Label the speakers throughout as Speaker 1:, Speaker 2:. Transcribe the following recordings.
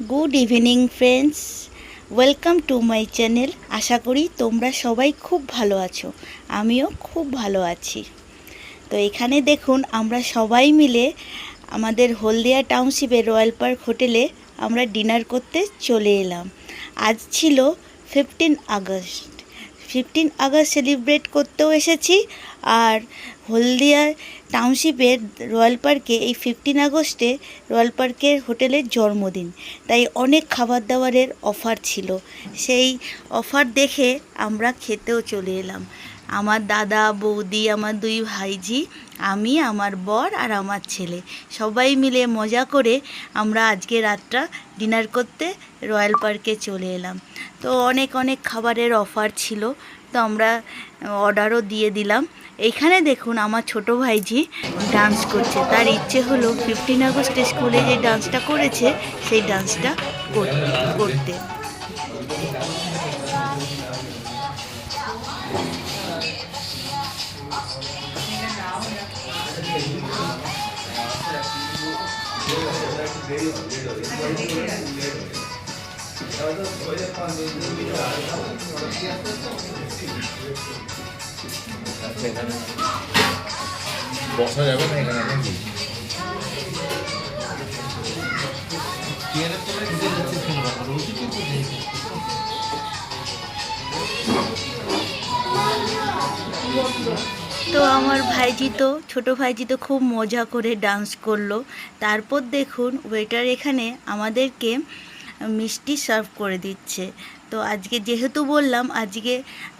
Speaker 1: Good evening friends welcome to my channel আশা করি তোমরা সবাই খুব ভালো আছো। আমিও খুব ভালো আছি। তো এখানে দেখুন, আমরা সবাই মিলে আমাদের হলদিয়া টাউনশিপের রয়্যাল পার্ক হোটেলে আমরা ডিনার করতে চলে এলাম। আজ ছিল fifteen August. Fifteen August celebrate করতেও এসেছি। আর হলদিয়া টাউনশিপের রয়্যাল পার্কে এই ফিফটিন আগস্টে রয়্যাল পার্কের হোটেলের জন্মদিন। তাই অনেক খাবার দাবারের অফার ছিল। সেই অফার দেখে আমরা খেতেও চলে এলাম। আমার দাদা, বৌদি, আমার দুই ভাইজি আমি, আমার বর আর আমার ছেলে। সবাই মিলে মজা করে আমরা আজকে রাতটা ডিনার করতে রয়্যাল পার্কে চলে এলাম। তো অনেক অনেক খাবারের অফার ছিল। তো আমরা অর্ডারও দিয়ে দিলাম। এইখানে দেখুন আমার ছোট ভাইজি ডান্স করছে। তার ইচ্ছে হলো ফিফটিন আগস্টে স্কুলে যে ডান্সটা করেছে, সেই ডান্সটা কর- করতে।
Speaker 2: আচ্ছা এখানে বসা যাবে না এখানে নাকি।
Speaker 1: তো আমার ভাইজি তো, ছোট ভাইজি তো খুব মজা করে ডান্স করল তারপর দেখুন ওয়েটার এখানে আমাদেরকে মিষ্টি সার্ভ করে দিচ্ছে। তো আজকে যেহেতু বললাম, আজকে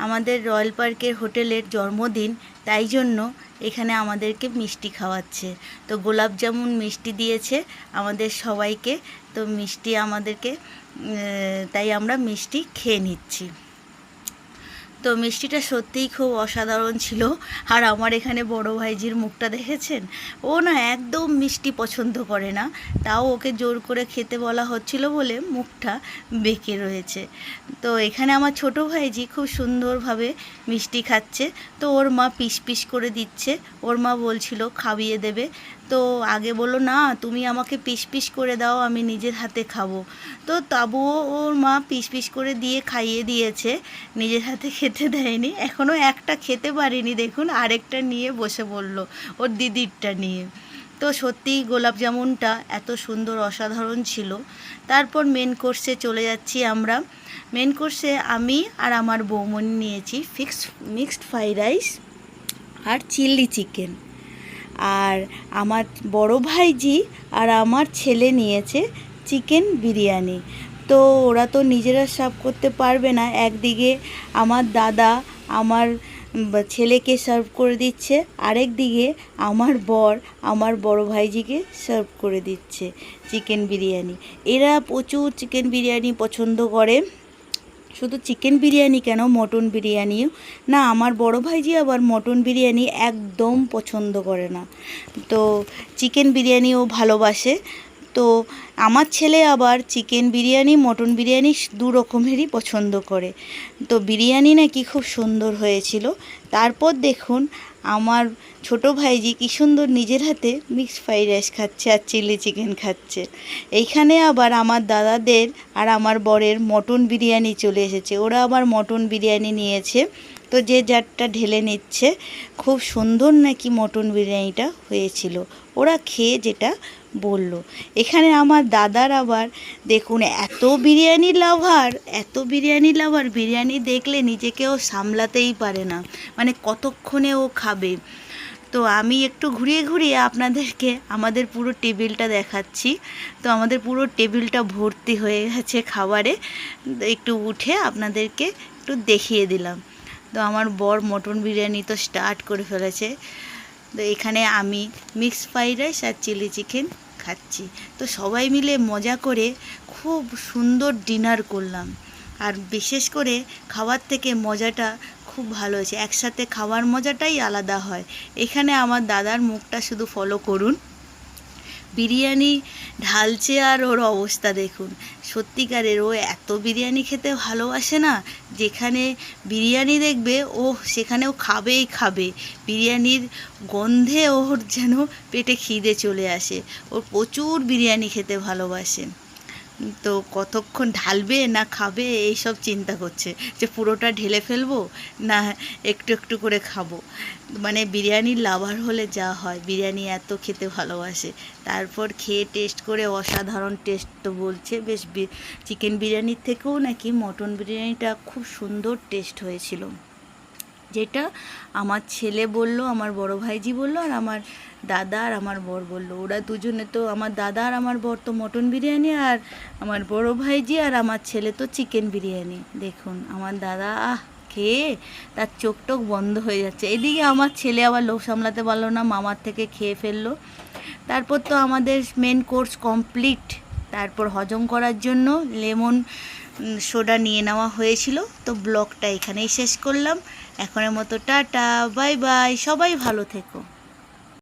Speaker 1: আমাদের রয়্যাল পার্কের হোটেলের জন্মদিন, তাই জন্য এখানে আমাদেরকে মিষ্টি খাওয়াচ্ছে। তো গোলাপ জামুন মিষ্টি দিয়েছে আমাদের সবাইকে, তো মিষ্টি আমাদেরকে তাই আমরা মিষ্টি খেয়ে নিচ্ছি। তো মিষ্টিটা সত্যিই খুব অসাধারণ ছিল। আর আমার এখানে বড় ভাইজির মুখটা দেখেছেন? ও না একদম মিষ্টি পছন্দ করে না। তাও ওকে জোর করে খেতে বলা হচ্ছিল বলে মুখটা বেঁকে রয়েছে। তো এখানে আমার ছোট ভাইজি খুব সুন্দরভাবে মিষ্টি খাচ্ছে। তো ওর মা পিস পিস করে দিচ্ছে। ওর মা বলছিল খাইয়ে দেবে। তো আগে বলো না, তুমি আমাকে পিস পিস করে দাও, আমি নিজের হাতে খাব। তো তবুও ওর মা পিস পিস করে দিয়ে খাইয়ে দিয়েছে। নিজের হাতে খেতে দেয়নি। এখনও একটা খেতে পারিনি, দেখুন, আরেকটা নিয়ে বসে পড়ল ওর দিদিরটা নিয়ে। তো সত্যিই গোলাপ জামুনটা এত সুন্দর, অসাধারণ ছিল। তারপর মেন কোর্সে চলে যাচ্ছি আমরা। মেন কোর্সে আমি আর আমার বৌমনি নিয়েছি ফিক্সড মিক্সড ফ্রাইড রাইস আর চিলি চিকেন আর আমার বড় ভাইজি আর আমার ছেলে নিয়েছে চিকেন বিরিয়ানি। তো ওরা তো নিজেরা সার্ভ করতে পারবে না। একদিকে আমার দাদা আমার ছেলেকে সার্ভ করে দিচ্ছে আরেক দিকে আমার বর আমার বড় ভাইজিকে সার্ভ করে দিচ্ছে চিকেন বিরিয়ানি। এরা প্রচুর চিকেন বিরিয়ানি পছন্দ করে। শুধু চিকেন বিরিয়ানি কেন, মটন বিরিয়ানিও? না, আমার বড় ভাইজি আবার মটন বিরিয়ানি একদম পছন্দ করে না। তো চিকেন বিরিয়ানিও ভালোবাসে। তো আমার ছেলে আবার চিকেন বিরিয়ানি, মটন বিরিয়ানি দু রকমেরই পছন্দ করে। তো বিরিয়ানি নাকি খুব সুন্দর হয়েছিল। তারপর দেখুন আমার ছোট ভাইজি কি সুন্দর নিজের হাতে মিক্সড ফ্রাইড রাইস খাচ্ছে আর চিলি চিকেন খাচ্ছে। এইখানে আবার আমার দাদাদের আর আমার বরের মটন বিরিয়ানি চলে এসেছে। ওরা আবার মটন বিরিয়ানি নিয়েছে। তো যে যারটা ঢেলে নিচ্ছে, খুব সুন্দর নাকি মটন বিরিয়ানিটা হয়েছিল। ওরা খেয়ে যেটা বলল। এখানে আমার দাদার আবার, দেখুন, এত বিরিয়ানি লাভার এত বিরিয়ানি লাভার বিরিয়ানি দেখলে নিজেকেও সামলাতেই পারে না। মানে কতক্ষণে ও খাবে? তো আমি একটু ঘুরিয়ে ঘুরিয়ে আপনাদেরকে আমাদের পুরো টেবিলটা দেখাচ্ছি। তো আমাদের পুরো টেবিলটা ভর্তি হয়ে গেছে খাবারে। একটু উঠে আপনাদেরকে একটু দেখিয়ে দিলাম। তো আমার বর মটন বিরিয়ানি তো স্টার্ট করে ফেলেছে। তো এখানে আমি মিক্স ফ্রাইড রাইস আর চিলি চিকেন খাচ্ছি। তো সবাই মিলে মজা করে খুব সুন্দর ডিনার করলাম। আর বিশেষ করে খাবার থেকে মজাটা খুব ভালো হয়েছে। একসাথে খাওয়ার মজাটাই আলাদা হয়। এখানে আমার দাদার মুখটা শুধু ফলো করুন। বিরিয়ানি ঢালছে আর ওর অবস্থা দেখুন। সত্যিকারের ও এত বিরিয়ানি খেতে ভালোবাসে না, যেখানে বিরিয়ানি দেখবে ও সেখানেও খাবেই খাবে। বিরিয়ানির গন্ধে ওর যেন পেটে খিদে চলে আসে। ওর প্রচুর বিরিয়ানি খেতে ভালোবাসে। তো কতক্ষণ ঢালবে না খাবে এইসব চিন্তা করছে যে পুরোটা ঢেলে ফেলব না একটু একটু করে খাব। মানে বিরিয়ানির লাভার হলে যা হয়, বিরিয়ানি এত খেতে ভালোবাসে। তারপর খেয়ে টেস্ট করে অসাধারণ টেস্ট তো বলছে। বেশ চিকেন বিরিয়ানির থেকেও নাকি মটন বিরিয়ানিটা খুব সুন্দর টেস্ট হয়েছিল। যেটা আমার ছেলে বলল, আমার বড় ভাইজি বলল, আর আমার দাদা আর আমার বর বলল। ওরা দুজনে তো, আমার দাদা আর আমার বর তো মটন বিরিয়ানি, আর আমার বড় ভাইজি আর আমার ছেলে তো চিকেন বিরিয়ানি। দেখুন, আমার দাদা, আহ খেয়ে তার চোখ টোক বন্ধ হয়ে যাচ্ছে। এদিকে আমার ছেলে আবার লোভ সামলাতে পারল না, মামার থেকে খেয়ে ফেলল। তারপর তো আমাদের মেন কোর্স কমপ্লিট তারপর হজম করার জন্য লেমন সোডা নিয়ে নেওয়া হয়েছিল। তো ব্লগটা এখানেই শেষ করলাম। এখনের মতো টাটা বাই বাই সবাই ভালো থেকো।